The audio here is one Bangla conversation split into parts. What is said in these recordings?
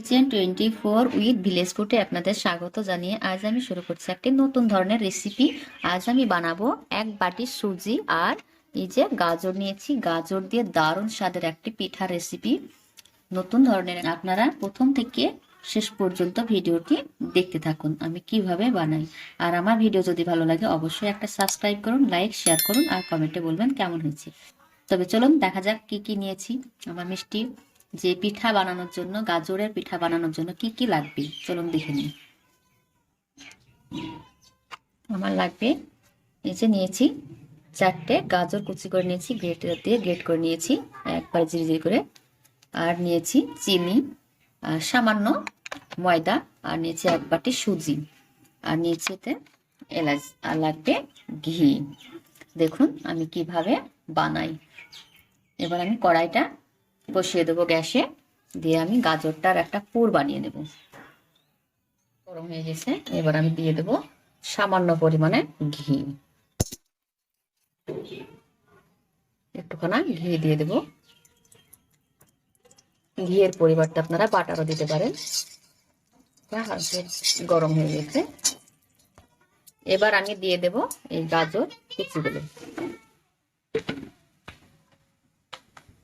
Kitchen twenty four with village ফুডে আপনাদের স্বাগত জানিয়ে আজ আমি শুরু করছি একটি নতুন ধরনের রেসিপি আজ আমি বানাবো এক বাটি সুজি আর এই যে গাজর নিয়েছি। গাজর দিয়ে দারুণ স্বাদের একটি পিঠা রেসিপি নতুন ধরনের আপনারা প্রথম থেকে শেষ পর্যন্ত ভিডিওটি দেখতে থাকুন, আমি কীভাবে বানাই। আর আমার ভিডিও যদি ভালো লাগে অবশ্যই একটা সাবস্ক্রাইব করুন লাইক শেয়ার করুন আর কমেন্টে বলবেন কেমন হয়েছে। তবে চলুন দেখা যাক কি কি নিয়েছি। আমার মিষ্টি যে পিঠা বানানোর জন্য, গাজরের পিঠা বানানোর জন্য কি কি লাগবে? চলুন দেখে নিই। আমার লাগবে, এই যে নিয়েছি চারটে গাজর কুচি করে নিয়েছি গ্রেট দিয়ে গ্রেট করে নিয়েছি, একবার জিরি করে। আর নিয়েছি চিনি, আর সামান্য ময়দা, আর নিয়েছি এক বাটি সুজি। আর নিয়েছি এতে এলাচ, আর লাগবে ঘি। দেখুন আমি কীভাবে বানাই। এবার আমি কড়াইটা বসিয়ে দেবো গ্যাসে। দিয়ে আমি গাজরটার একটা পুর বানিয়ে নেব গরম হয়ে গেছে, এবার আমি দিয়ে দেব সামান্য পরিমাণে ঘি। একটুখানা ঘি দিয়ে দেব। ঘিয়ের পরিবর্তে আপনারা বাটারও দিতে পারেন। গরম হয়ে গেছে। এবার আমি দিয়ে দেব এই গাজর কিছু কুচিগুলো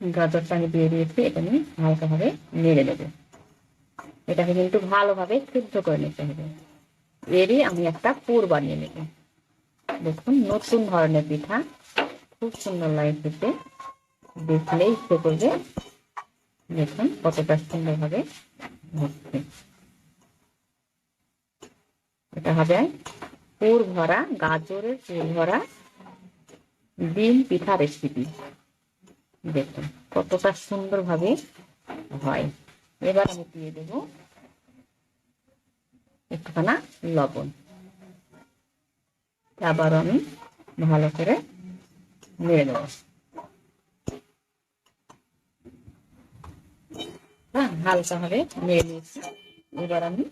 গাজরটা আমি দিয়ে দিয়েছি, এটা আমি হালকাভাবে নেড়ে দেবো এটাকে কিন্তু ভালোভাবে সিদ্ধ করে নিতে হবে। এরই আমি একটা পুর বানিয়ে নেব। দেখুন, নতুন ধরনের পিঠা, খুব সুন্দর লাগে দেখলেই ইচ্ছে করবে দেখুন কতটা সুন্দরভাবে হচ্ছে। এটা হবে পুর ভরা, গাজরের পুর ভরা ডিম পিঠা রেসিপি দেখুন, কতটা সুন্দরভাবে হয়। এবার আমি দিয়ে দেব একটুখানা লবণ। আবার আমি ভালো করে নিয়ে দেব। হ্যাঁ হালকা ভাবে নেড়ে নিয়েছি। এবার আমি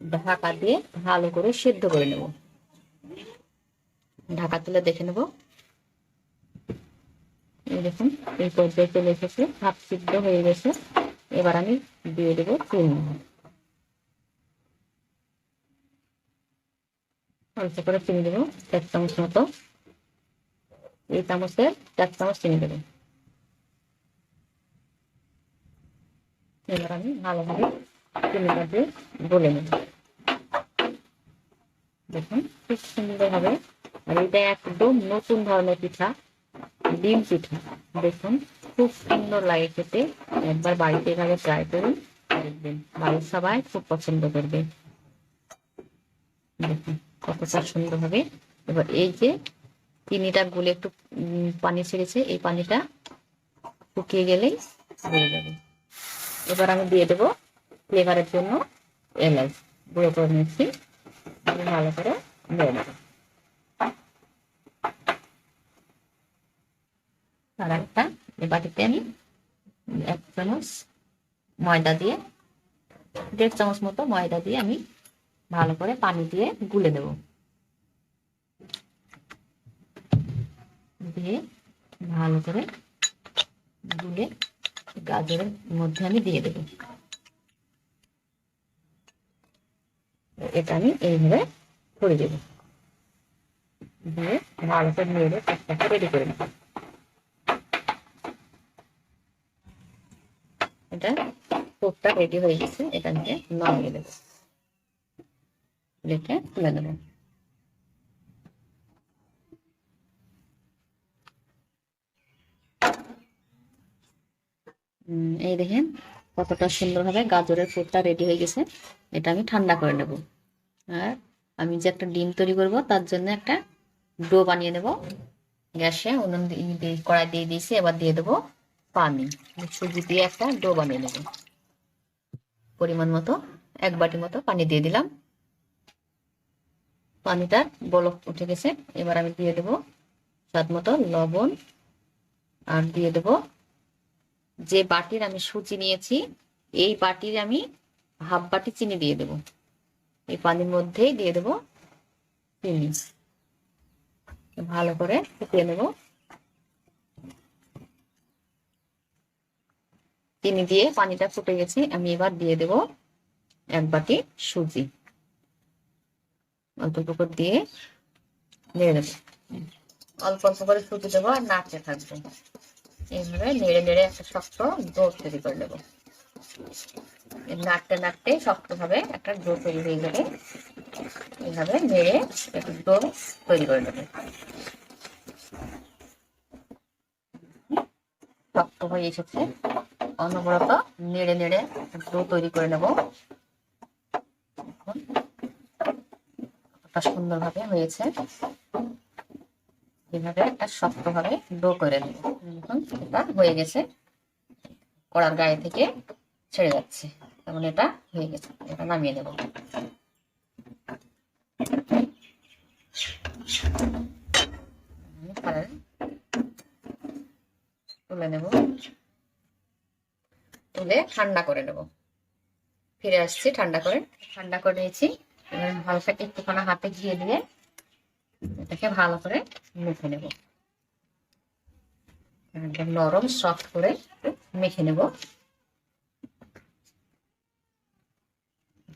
ঢাকা দিয়ে ভালো করে সেদ্ধ করে নেব। ঢাকা তুলে দেখে নেব এই দেখুন এই পর্যায়ে চলে এসেছে হাফ সিদ্ধ হয়ে গেছে। এবার আমি দিয়ে দেবো চিনি। অল্প করে চিনি দেবো চার চামচ মতো। এই চামচের চার চামচ চিনি দেবো। এবার আমি ভালোভাবে চিনিটা দিয়ে গলে নেব। দেখুন, খুব সুন্দরভাবে, আর এটা একদম নতুন ধরনের পিঠা। ডিম পিঠা। দেখুন, খুব সুন্দর লাগে খেতে। একবার বাড়িতে এভাবে ট্রাই করুন, দেখবেন বাড়ির সবাই খুব পছন্দ করবে। দেখুন, কতটা সুন্দর হবে এবার এই যে চিনিটা গুলে একটু পানি ছেড়েছে, এই পানিটা শুকিয়ে গেলেই হয়ে যাবে। এবার আমি দিয়ে দেবো ফ্লেভারের জন্য এলাচ। গুঁড়ো করে নিচ্ছি। ভালো করে দিয়ে দেবো আর একটা এই বাটিতে আমি এক চামচ ময়দা দিয়ে, দেড় চামচ মতো ময়দা দিয়ে আমি ভালো করে পানি দিয়ে গুলে দেব দিয়ে ভালো করে গুলে গাজরের মধ্যে আমি দিয়ে দেব। এটা আমি এইভাবে করে দেব। দিয়ে ভালো করে নেড়ে কাজটাকে রেডি করে নেব। এটা কোপটা রেডি হয়ে গেছে, এখান নামিয়ে দেবো। প্লেটে তুলে দেবো এই দেখেন কতটা সুন্দরভাবে গাজরের ফুটটা রেডি হয়ে গেছে, এটা আমি ঠান্ডা করে নেব। আর আমি যে একটা ডিম তৈরি করব, তার জন্য একটা ডো বানিয়ে নেব। গ্যাসে উনুন কড়াই দিয়ে দিয়েছি, এবার দিয়ে দেবো পানি সুজি দিয়ে একটা ডো বানিয়ে নেব। পরিমাণ মতো এক বাটি মতো পানি দিয়ে দিলাম। পানিটা বলক উঠে গেছে, এবার আমি দিয়ে দেব স্বাদ মতো লবণ আর দিয়ে দেব যে বাটির আমি সুজি নিয়েছি, এই বাটির আমি হাফ বাটি চিনি দিয়ে দেব। এই পানির মধ্যেই দিয়ে দেব চিনি। ভালো করে ফুটিয়ে নেব। চিনি দিয়ে পানিটা ফুটে গেছে, আমি এবার দিয়ে দেব এক বাটি সুজি। অল্প অল্প করে দিয়ে নেড়ে দেবো অল্প অল্প করে সুজি দেবো আর নাড়তে থাকব। এইভাবে নেড়ে নেড়ে একটা শক্ত ডো তৈরি করে নেব। নাড়তে নাড়তে শক্তভাবে একটা ডো তৈরি হয়ে যাবে এইভাবে নেড়ে একটু ডো তৈরি করে নেবে। শক্ত হয়ে এসেছে। অনবরত নেড়ে নেড়ে ডো তৈরি করে নেব। কতটা সুন্দরভাবে হয়েছে। এভাবে একটা শক্তভাবে ডো করে নেব। দেখুন, এটা হয়ে গেছে। কড়ার গায়ে থেকে ছেড়ে যাচ্ছে। তেমন এটা হয়ে গেছে। এটা নামিয়ে নেব এবারে তুলে নেব তুলে ঠান্ডা করে নেব। ফিরে আসছি, ঠান্ডা করে। ঠান্ডা করে নিয়েছি। এবার হালকা একটুখানি হাতে ঘিয়ে দিয়ে এটাকে ভালো করে মেখে নেব। একদম নরম সফট করে মেখে নেব।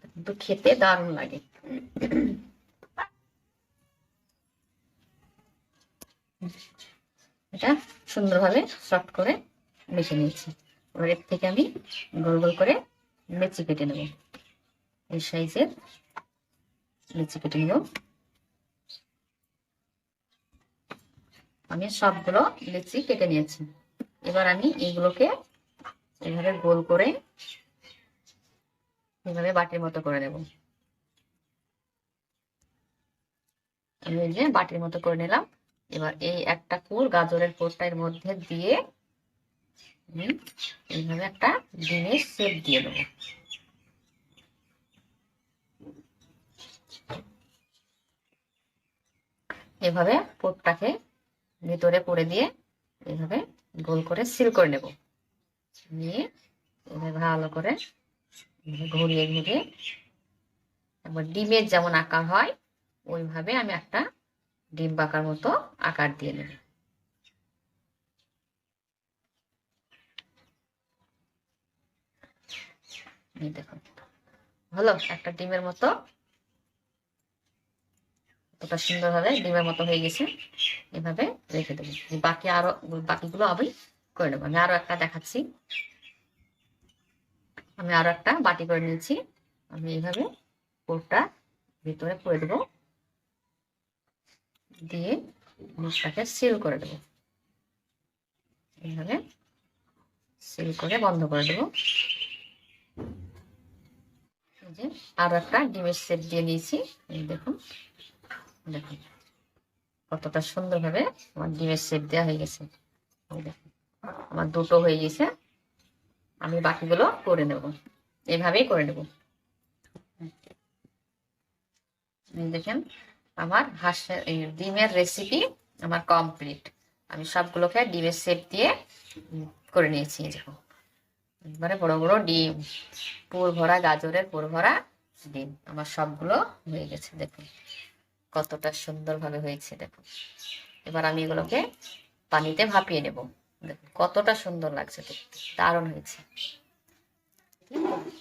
কিন্তু খেতে দারুণ লাগে। এটা সুন্দরভাবে সফট করে মেখে নিয়েছি। এবার এর থেকে আমি গোল গোল করে লেচি কেটে নেব। এই সাইজের লেচি কেটে নেব। আমি সবগুলো লেচি কেটে নিয়েছি। এবার আমি এগুলোকে এভাবে গোল করে এভাবে বাটির মতো করে নেব। আমি যে বাটির মতো করে নিলাম। এবার এই একটা কুল গাজরের কোটটা এর মধ্যে দিয়ে আমি এইভাবে একটা ডিমের শেপ দিয়ে দেবো। এভাবে পোটটাকে ভিতরে করে দিয়ে এইভাবে গোল করে সিল করে নেব। নিয়ে এভাবে ভালো করে ঘুরিয়ে ঘুরিয়ে একবার ডিমের যেমন আকার হয়, ওইভাবে আমি একটা ডিম পাকার মতো আকার দিয়ে নেব। এই দেখুন হলো একটা ডিমের মতো। কতটা সুন্দর ভাবে ডিমের মতো হয়ে গেছে। এভাবে রেখে দেবো। বাকি আরও, বাকিগুলো আমি করে নেব। আমি আরও একটা দেখাচ্ছি। আমি আরও একটা বাটি করে নিয়েছি। আমি এইভাবে পুরটা ভিতরে করে দেবো। দিয়ে মুখটাকে সিল করে দেবো। এইভাবে সিল করে বন্ধ করে দেবো। যে আরও একটা ডিমের সেট দিয়ে নিয়েছি এই দেখুন দেখুন কতটা সুন্দরভাবে আমার ডিমের শেপ দেওয়া হয়ে গেছে। আমার দুটো হয়ে গেছে, আমি বাকিগুলো করে নেব। এইভাবেই করে নেব। দেখেন, আমার হাঁসের ডিমের রেসিপি আমার কমপ্লিট আমি সবগুলোকে ডিমের শেপ দিয়ে করে নিয়েছি দেখুন। এবারে বড় বড় ডিম, পুর ভরা গাজরের পুর ভরা ডিম, আমার সবগুলো হয়ে গেছে, দেখুন। কতটা সুন্দরভাবে হয়েছে, দেখুন। এবার আমি এগুলোকে পানিতে ভাপিয়ে নেব। দেখুন, কতটা সুন্দর লাগছে দেখতে, দারুণ হয়েছে।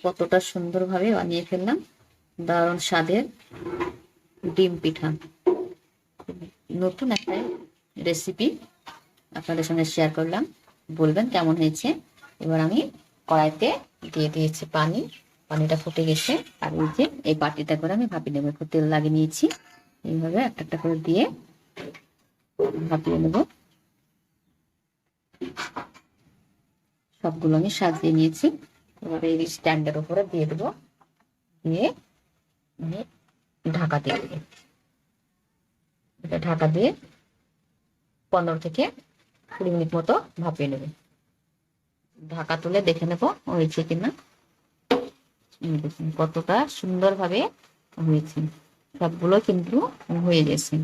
কতটা সুন্দরভাবে বানিয়ে ফেললাম, দারুণ স্বাদের ডিম পিঠা। নতুন একটা রেসিপি আপনাদের সঙ্গে শেয়ার করলাম। বলবেন কেমন হয়েছে? এবার আমি কড়াইতে দিয়ে দিয়েছি পানি। পানিটা ফুটে গেছে। আর এই যে এই বাটিটা করে আমি ভাপিয়ে নেব। একটু তেল লাগিয়ে নিয়েছি। এইভাবে একটা একটা করে দিয়ে ভাপিয়ে নেব। সবগুলো আমি সাজিয়ে নিয়েছি। এবার এই স্ট্যান্ডের উপরে দিয়ে দেবো। দিয়ে আমি ঢাকা দিয়ে দেবো। এটা ঢাকা দিয়ে পনেরো থেকে কুড়ি মিনিট মতো ভাপিয়ে নেবে। ঢাকা তুলে দেখে নেব হয়েছে কিনা। দেখুন কতটা সুন্দরভাবে হয়েছে। সবগুলো কিন্তু হয়ে গেছে।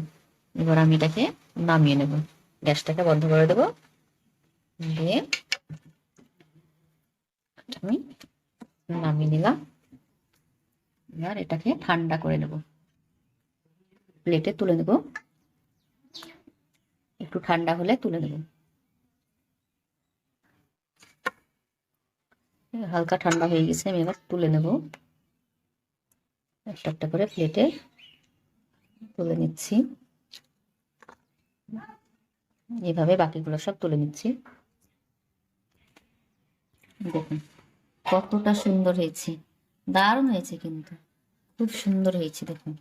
এবার আমি এটাকে নামিয়ে নেব। গ্যাসটাকে বন্ধ করে দেবো। দিয়ে আমি নামিয়ে নিলাম। এবার এটাকে ঠান্ডা করে নেব। প্লেটে তুলে নেব। একটু ঠান্ডা হলে তুলে নেব। হালকা ঠান্ডা হয়ে গেছে, আমি এবার তুলে নেব। একটা একটা করে প্লেটে তুলে নিচ্ছি। এভাবে বাকিগুলো সব তুলে নিচ্ছি। দেখুন, কতটা সুন্দর হয়েছে। দারুণ হয়েছে কিন্তু। খুব সুন্দর হয়েছে, দেখুন।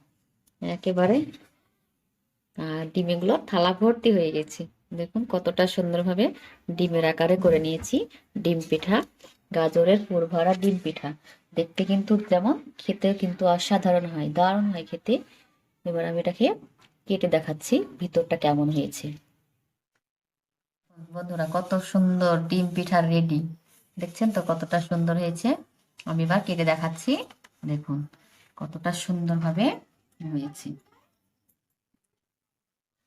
একেবারে, আর ডিমেগুলো থালা ভর্তি হয়ে গেছে। দেখুন কতটা সুন্দরভাবে ডিমের আকারে করে নিয়েছি। ডিম পিঠা গাজরের পুর ভরা ডিম পিঠা। দেখতে কিন্তু যেমন খেতে কিন্তু অসাধারণ হয়, দারুণ হয় খেতে। এবার আমি এটাকে কেটে দেখাচ্ছি, ভিতরটা কেমন হয়েছে। বন্ধুরা, কত সুন্দর ডিম পিঠা রেডি দেখছেন তো কতটা সুন্দর হয়েছে? আমি এবার কেটে দেখাচ্ছি, দেখুন কতটা সুন্দরভাবে হয়েছে।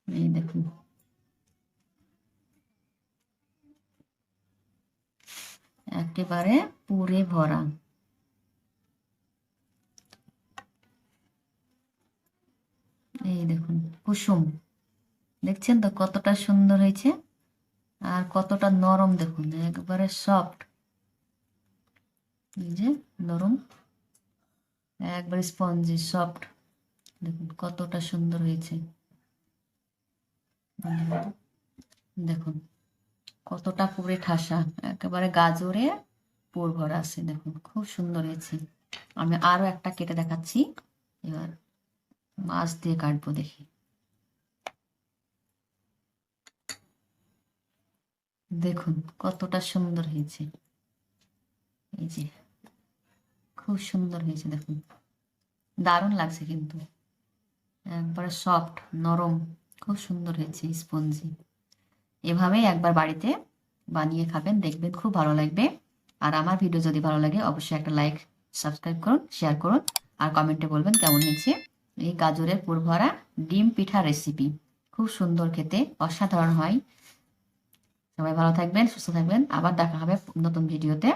এই দেখুন। একেবারে পুরে ভরা। এই দেখুন, কুসুম। দেখছেন তো কতটা সুন্দর হয়েছে? আর কতটা নরম দেখুন, একবারে সফট এই যে নরম, একবারে স্পঞ্জি সফট দেখুন, কতটা সুন্দর হয়েছে। দেখুন কতটা পুরে ঠাসা। একেবারে গাজরে পুর ভরা আছে, দেখুন, খুব সুন্দর হয়েছে। আমি আরও একটা কেটে দেখাচ্ছি, এবার মাছ দিয়ে কাটবো দেখি। দেখুন, কতটা সুন্দর হয়েছে। এই যে, খুব সুন্দর হয়েছে, দেখুন। দারুণ লাগছে কিন্তু। একবারে সফট, নরম, খুব সুন্দর হয়েছে স্পঞ্জি। এভাবেই একবার বাড়িতে বানিয়ে খাবেন, দেখবেন খুব ভালো লাগবে। আর আমার ভিডিও যদি ভালো লাগে, অবশ্যই একটা লাইক সাবস্ক্রাইব করুন শেয়ার করুন। আর কমেন্টে বলবেন কেমন হয়েছে এই গাজরের পুর ভরা ডিম পিঠা রেসিপি খুব সুন্দর খেতে, অসাধারণ হয়। সবাই ভালো থাকবেন, সুস্থ থাকবেন। আবার দেখা হবে নতুন ভিডিওতে